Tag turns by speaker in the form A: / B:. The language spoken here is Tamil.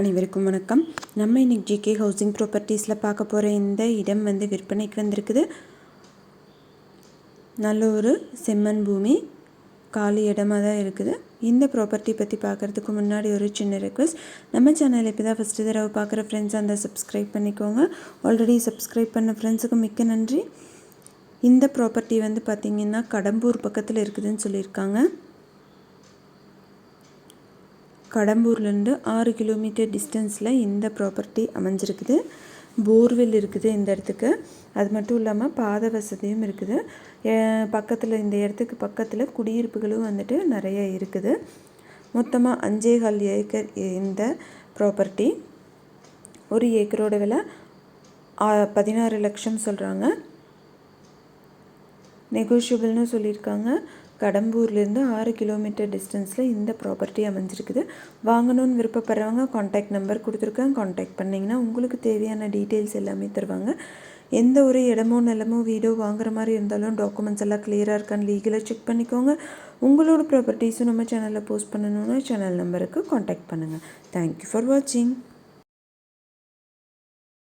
A: அனைவருக்கும் வணக்கம். நம்ம இன்னைக்கு ஜிகே ஹவுசிங் ப்ராப்பர்ட்டிஸில் பார்க்க போகிற இந்த இடம் வந்து விற்பனைக்கு வந்திருக்குது. நல்ல ஒரு செம்மண் பூமி காலி இடமா தான் இருக்குது. இந்த ப்ராப்பர்ட்டி பற்றி பார்க்குறதுக்கு முன்னாடி ஒரு சின்ன ரெக்வஸ்ட் நம்ம சேனல் இப்போ தான் ஃபஸ்ட்டு தடவை பார்க்குற ஃப்ரெண்ட்ஸ் அந்த சப்ஸ்கிரைப் பண்ணிக்கோங்க. ஆல்ரெடி சப்ஸ்கிரைப் பண்ண ஃப்ரெண்ட்ஸுக்கு மிக்க நன்றி. இந்த ப்ராப்பர்ட்டி வந்து பார்த்திங்கன்னா கடம்பூர் பக்கத்தில் இருக்குதுன்னு சொல்லியிருக்காங்க. கடம்பூர்லேருந்து ஆறு கிலோமீட்டர் டிஸ்டன்ஸில் இந்த ப்ராப்பர்ட்டி அமைஞ்சிருக்குது. போர்வெல் இருக்குது இந்த இடத்துக்கு. அது மட்டும் இல்லாமல் பாத வசதியும் இருக்குது. பக்கத்தில் இந்த இடத்துக்கு பக்கத்தில் குடியிருப்புகளும் வந்துட்டு நிறைய இருக்குது. மொத்தமாக அஞ்சே கால் ஏக்கர் இந்த ப்ராப்பர்ட்டி ஒரு ஏக்கரோட விலை பதினாறு லட்சம் சொல்கிறாங்க நெகோஷியபிள்னு சொல்லியிருக்காங்க. கடம்பூர்லேருந்து ஆறு கிலோமீட்டர் டிஸ்டன்ஸில் இந்த ப்ராப்பர்ட்டி அமைஞ்சிருக்குது. வாங்கணும்னு விருப்பப்படுறவங்க காண்டாக்ட் நம்பர் கொடுத்துருக்கேன். காண்டாக்ட் பண்ணிங்கன்னா உங்களுக்கு தேவையான டீட்டெயில்ஸ் எல்லாமே தருவாங்க. எந்த ஒரு இடமோ நிலமோ வீடோ வாங்குற மாதிரி இருந்தாலும் டாக்குமெண்ட்ஸ் எல்லாம் கிளியராக இருக்கான்னு லீகலாக செக் பண்ணிக்கோங்க. உங்களோட ப்ராப்பர்ட்டிஸும் நம்ம சேனலில் போஸ்ட் பண்ணணுன்னா சேனல் நம்பருக்கு காண்டாக்ட் பண்ணுங்கள் தேங்க்யூ ஃபார் வாட்சிங்